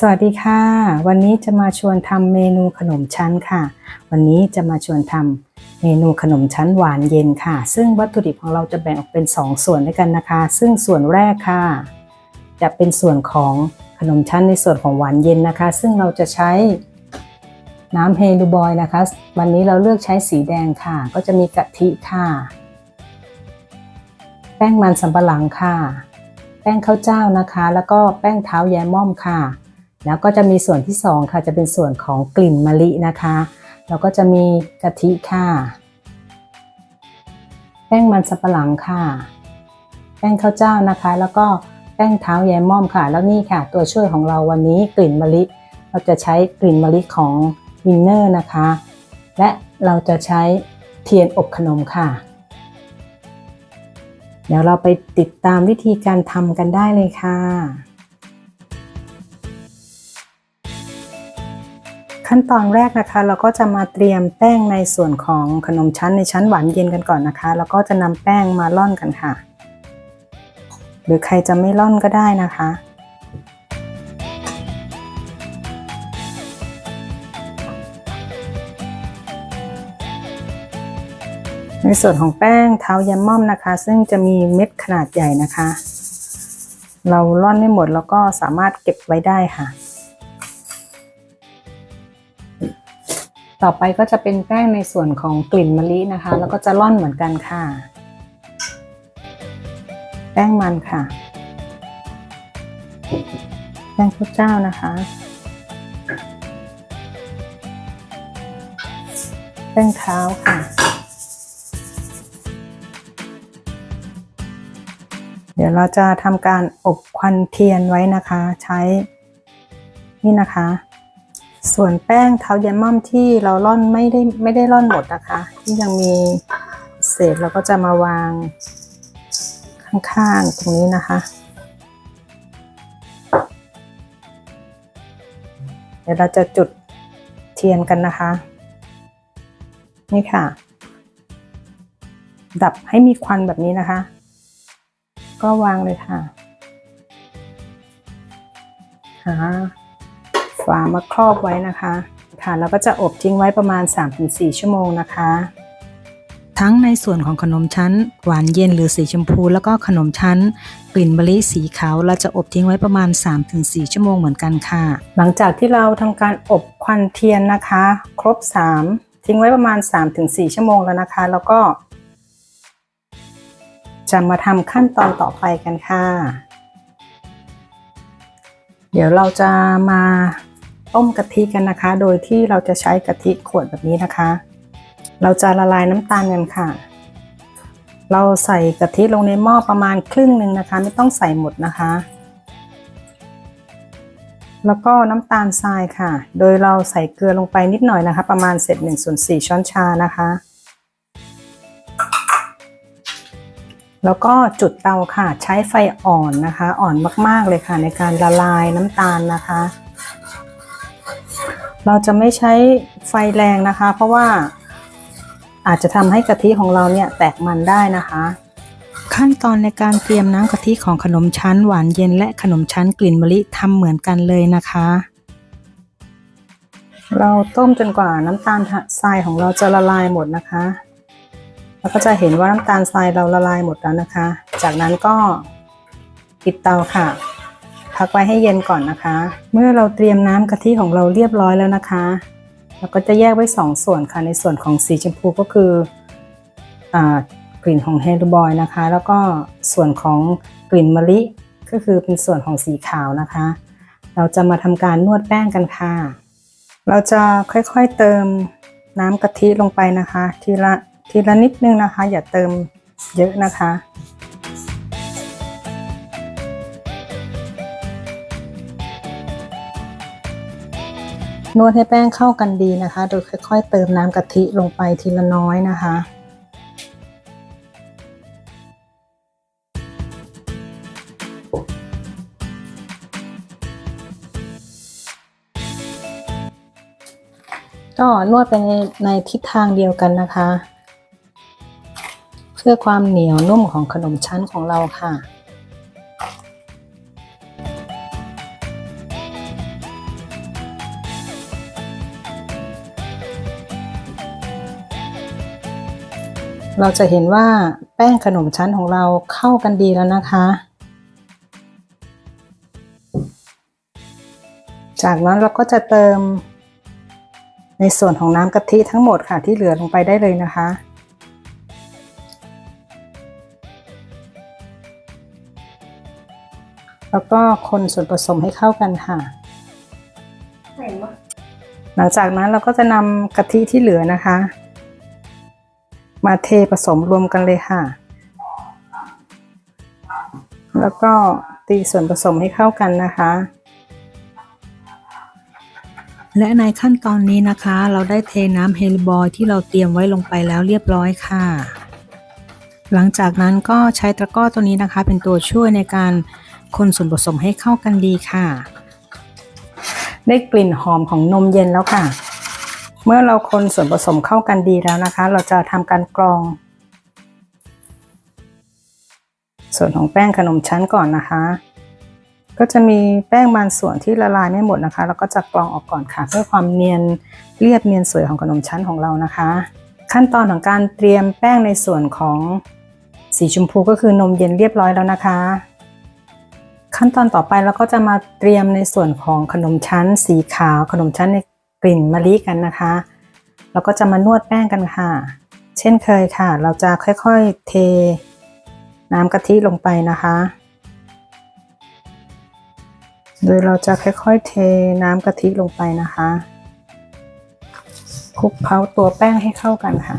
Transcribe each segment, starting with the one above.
สวัสดีค่ะ วันนี้จะมาชวนทำเมนูขนมชั้นค่ะ วันนี้จะมาชวนทำเมนูขนมชั้นหวานเย็นค่ะ ซึ่งวัตถุดิบของเราจะแบ่งออกเป็น 2 ส่วนด้วยกันนะคะ ซึ่งส่วนแรกค่ะ จะเป็นส่วนของขนมชั้นในส่วนของหวานเย็นนะคะ ซึ่งเราจะใช้น้ำเฮลูบอยนะคะ วันนี้เราเลือกใช้สีแดงค่ะ ก็จะมีกะทิค่ะ แป้งมันสำปะหลังค่ะ แป้งข้าวเจ้านะคะ แล้วก็แป้งเท้าแยมม่อมค่ะ แล้วก็จะมีส่วนที่สองค่ะจะเป็นส่วนของกลิ่นมะลินะคะ แล้วก็จะมีกะทิค่ะ แป้งมันสับปะหลังค่ะ แป้งข้าวเจ้านะคะ แล้วก็แป้งเท้าแยมม่อมค่ะ แล้วนี่ค่ะ ตัวช่วยของเราวันนี้กลิ่นมะลิ เราจะใช้กลิ่นมะลิของวินเนอร์นะคะ และเราจะใช้เทียนอบขนมค่ะ เดี๋ยวเราไปติดตามวิธีการทำกันได้เลยค่ะ ขั้นตอนแรกนะคะ เราก็จะมาเตรียมแป้งในส่วนของขนมชั้นในชั้นหวานเย็นกันก่อนนะคะ แล้วก็จะนำแป้งมาร่อนกันค่ะ หรือใครจะไม่ร่อนก็ได้นะคะในส่วนของแป้งเท้าแยมม่อมนะคะ ซึ่งจะมีเม็ดขนาดใหญ่นะคะ เราร่อนไม่หมดแล้วก็สามารถเก็บไว้ได้ค่ะ ต่อไปก็จะเป็นแป้งในส่วนของกลิ่นมะลินะคะ แล้วก็จะร่อนเหมือนกันค่ะ แป้งมันค่ะ แป้งข้าวเจ้านะคะ แป้งเท้าค่ะ เดี๋ยวเราจะทำการอบควันเทียนไว้นะคะ ใช้นี่นะคะ ส่วนแป้งเท้าแยมม่อมที่เราร่อนไม่ได้ไม่ได้ร่อนหมดนะคะที่ยังมีเศษเราก็จะมาวางข้างๆตรงนี้นะคะ เดี๋ยวเราจะจุดเทียนกันนะคะ นี่ค่ะ ดับให้มีควันแบบนี้นะคะ ก็วางเลยค่ะหา ฝามาครอบไว้นะคะค่ะแล้วก็จะอบทิ้งไว้ประมาณ 3-4 ชั่วโมงนะคะ ทั้งในส่วนของขนมชั้น หวานเย็นหรือสีชมพู แล้วก็ขนมชั้น กลิ่นมะลิสีขาวเราจะอบทิ้งไว้ประมาณ 3-4 ชั่วโมงเหมือนกันค่ะ หลังจากที่เราทำการอบควันเทียนนะคะ ครบ 3 ทิ้งไว้ประมาณ 3-4 ชั่วโมงแล้วนะคะ แล้วก็จะมาทำขั้นตอนต่อไปกันค่ะ เดี๋ยวเราจะมา ต้มกะทิกันนะคะ โดยที่เราจะใช้กะทิขวดแบบนี้นะคะ เราจะละลายน้ำตาลกันค่ะ เราใส่กะทิลงในหม้อประมาณครึ่งหนึ่งนะคะ ไม่ต้องใส่หมดนะคะ แล้วก็น้ำตาลทรายค่ะ โดยเราใส่เกลือลงไปนิดหน่อยนะคะ ประมาณเศษ1ส่วน4ช้อนชานะคะ แล้วก็จุดเตาค่ะ ใช้ไฟอ่อนนะคะ อ่อนมากๆเลยค่ะ ในการละลายน้ำตาลนะคะ เราจะไม่ใช้ไฟแรงนะคะ เพราะว่าอาจจะทำให้กะทิของเราเนี่ยแตกมันได้นะคะ ขั้นตอนในการเตรียมน้ำกะทิของขนมชั้นหวานเย็นและขนมชั้นกลิ่นมะลิทำเหมือนกันเลยนะคะ เราต้มจนกว่าน้ำตาลทรายของเราจะละลายหมดนะคะแล้วก็จะเห็นว่าน้ำตาลทรายเราละลายหมดแล้วนะคะ จากนั้นก็ปิดเตาค่ะ พักไว้ให้เย็นก่อนนะคะ เมื่อเราเตรียมน้ำกะทิของเราเรียบร้อยแล้วนะคะ เราก็จะแยกไว้สองส่วนค่ะ ในส่วนของสีชมพูก็คือกลิ่นของเฮลูบอยนะคะ แล้วก็ส่วนของกลิ่นมะลิก็คือเป็นส่วนของสีขาวนะคะ เราจะมาทำการนวดแป้งกันค่ะ เราจะค่อยๆเติมน้ำกะทิลงไปนะคะ ทีละทีละนิดนึงนะคะ อย่าเติมเยอะนะคะ นวดให้แป้งเข้ากันดีนะคะ โดยค่อย ๆ เติมน้ำกะทิลงไปทีละน้อยนะคะก็นวดไปในในทิศทางเดียวกันนะคะ เพื่อความเหนียวนุ่มของขนมชั้นของเราค่ะ เราจะเห็นว่าแป้งขนมชั้นของเราเข้ากันดีแล้วนะคะ จากนั้นเราก็จะเติม ในส่วนของน้ำกะทิทั้งหมดค่ะที่เหลือลงไปได้เลยนะคะ แล้วก็คนส่วนผสมให้เข้ากันค่ะ หลังจากนั้นเราก็จะนำกะทิที่เหลือนะคะ มาเทผสมรวมกันเลยค่ะ แล้วก็ตีส่วนผสมให้เข้ากันนะคะ และในขั้นตอนนี้นะคะ เราได้เทน้ำเฮลบอยที่เราเตรียมไว้ลงไปแล้วเรียบร้อยค่ะ หลังจากนั้นก็ใช้ตะกร้อตัวนี้นะคะ เป็นตัวช่วยในการคนส่วนผสมให้เข้ากันดีค่ะ ได้กลิ่นหอมของนมเย็นแล้วค่ะ เมื่อเราคนส่วนผสมเข้ากันดีแล้วนะคะ เราจะทำการกรอง ส่วนของแป้งขนมชั้นก่อนนะคะ ก็จะมีแป้งบางส่วนที่ละลายไม่หมดนะคะ แล้วก็จะกรองออกก่อนค่ะ เพื่อความเนียนเรียบเนียนสวยของขนมชั้นของเรานะคะ ขั้นตอนของการเตรียมแป้งในส่วนของสีชมพูก็คือนมเย็นเรียบร้อยแล้วนะคะ ขั้นตอนต่อไปเราก็จะมาเตรียมในส่วนของขนมชั้นสีขาวขนมชั้นใน ลิ่นมะลิกันนะคะแล้วก็จะมานวดแป้งกันค่ะ เช่นเคยค่ะ เราจะค่อยๆเทน้ำกะทิลงไปนะคะโดยเราจะค่อยๆเทน้ำกะทิลงไปนะคะคลุกเคล้าตัวแป้งให้เข้ากันค่ะ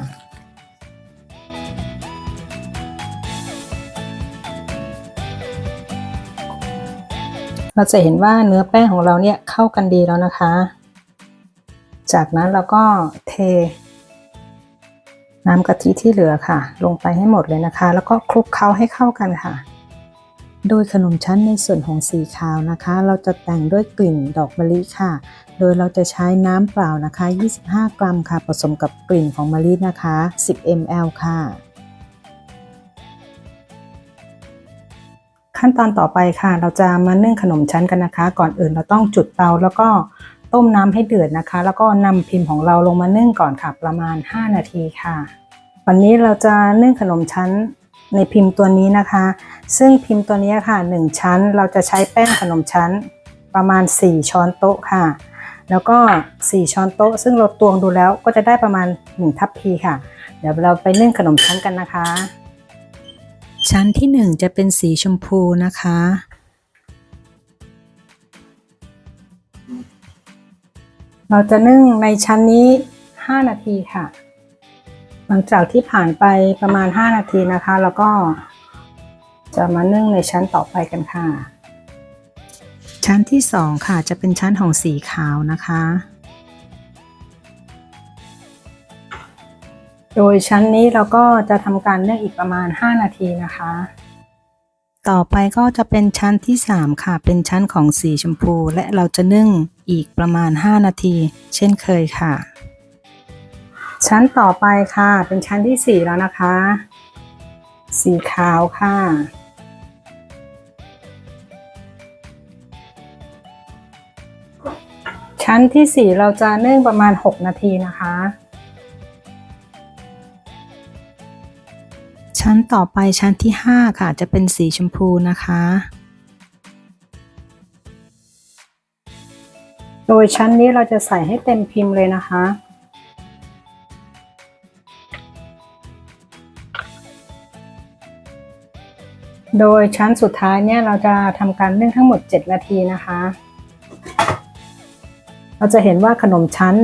เราจะเห็นว่าเนื้อแป้งของเราเนี่ยเข้ากันดีแล้วนะคะ จากนั้นเราก็เทน้ำกะทิที่เหลือค่ะ ลงไปให้หมดเลยนะคะ แล้วก็คลุกเคล้าให้เข้ากันค่ะ โดยขนมชั้นในส่วนของสีขาวนะคะ เราจะแต่งด้วยกลิ่นดอกมะลิค่ะ โดยเราจะใช้น้ำเปล่านะคะ 25 กรัมค่ะ ผสมกับกลิ่นของมะลินะคะ 10 ml ค่ะ ขั้นตอนต่อไปค่ะ เราจะมานึ่งขนมชั้นกันนะคะ ก่อนอื่นเราต้องจุดเตาแล้วก็ ต้มน้ำให้เดือดนะคะ แล้วก็นำพิมพ์ของเราลงมานึ่งก่อนค่ะ ประมาณ 5 นาทีค่ะ วันนี้เราจะนึ่งขนมชั้นในพิมพ์ตัวนี้นะคะ ซึ่งพิมพ์ตัวนี้ค่ะ 1 ชั้น เราจะใช้แป้งขนมชั้นประมาณ 4 ช้อนโต๊ะค่ะ แล้วก็ 4 ช้อนโต๊ะ ซึ่งเราตวงดูแล้วก็จะได้ประมาณ 1 ทัพพีค่ะ เดี๋ยวเราไปนึ่งขนมชั้นกันนะคะ ชั้นที่ 1 จะเป็นสีชมพูนะคะ เราจะนึ่งในชั้นนี้ 5 นาทีค่ะ หลังจากที่ผ่านไปประมาณ 5 นาทีนะคะ แล้วก็จะมานึ่งในชั้นต่อไปกันค่ะ ชั้นที่ 2 ค่ะจะเป็นชั้นของสีขาวนะคะ โดยชั้นนี้เราก็จะทำการนึ่งอีกประมาณ 5 นาทีนะคะ ต่อไปก็จะเป็นชั้นที่ 3 ค่ะ เป็นชั้นของสีชมพู และเราจะนึ่งอีกประมาณ 5 นาที เช่นเคยค่ะ ชั้นต่อไปค่ะ เป็นชั้นที่ 4 แล้วนะคะ สีขาวค่ะ ชั้นที่ 4 เราจะนึ่งประมาณ 6 นาทีนะคะ ชั้นต่อไปชั้นที่ 5 ค่ะจะเป็นสีชมพูนะคะ โดยชั้นนี้เราจะใส่ให้เต็มพิมพ์เลยนะคะ โดยชั้นสุดท้ายเนี่ยเราจะทำการนึ่งทั้งหมด 7 นาทีนะคะ เราจะเห็นว่าขนมชั้น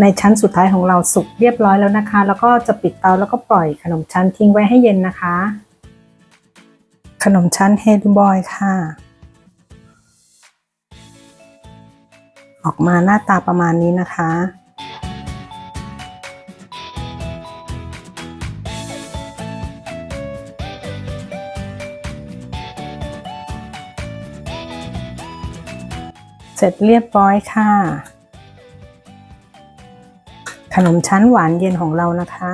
ในชั้นสุดท้ายของเราสุกเรียบร้อยแล้วนะคะ แล้วก็จะปิดเตาแล้วก็ปล่อยขนมชั้นทิ้งไว้ให้เย็นนะคะ ขนมชั้นเฮดบอยค่ะ ออกมาหน้าตาประมาณนี้นะคะเสร็จเรียบร้อยค่ะ ขนมชั้นหวานเย็นของเรานะคะ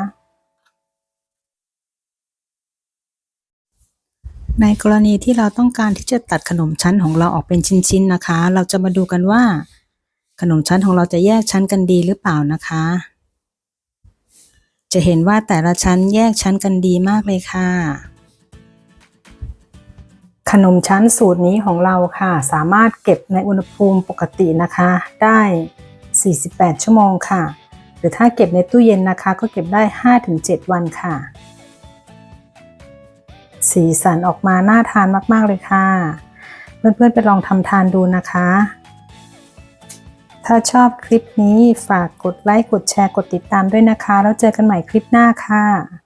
ในกรณีที่เราต้องการที่จะตัดขนมชั้นของเราออกเป็นชิ้นๆนะคะ เราจะมาดูกันว่า ขนมชั้นของเราจะแยกชั้นกันดีหรือเปล่านะคะจจะเห็นว่าแต่ละชั้นแยกชั้นกันดีมากเลยค่ะ ขนมชั้นสูตรนี้ของเราค่ะ สามารถเก็บในอุณหภูมิปกตินะคะ ได้ 48 ชั่วโมงค่ะ หรือถ้าเก็บในตู้เย็นนะคะ ก็เก็บได้ 5-7 วันค่ะ สีสันออกมาน่าทานมาก ๆ เลยค่ะ เพื่อนๆไปลองทำทานดูนะคะ ถ้าชอบคลิปนี้ฝากกดไลค์ กดแชร์ กดติดตามด้วยนะคะ แล้วเจอกันใหม่คลิปหน้าค่ะ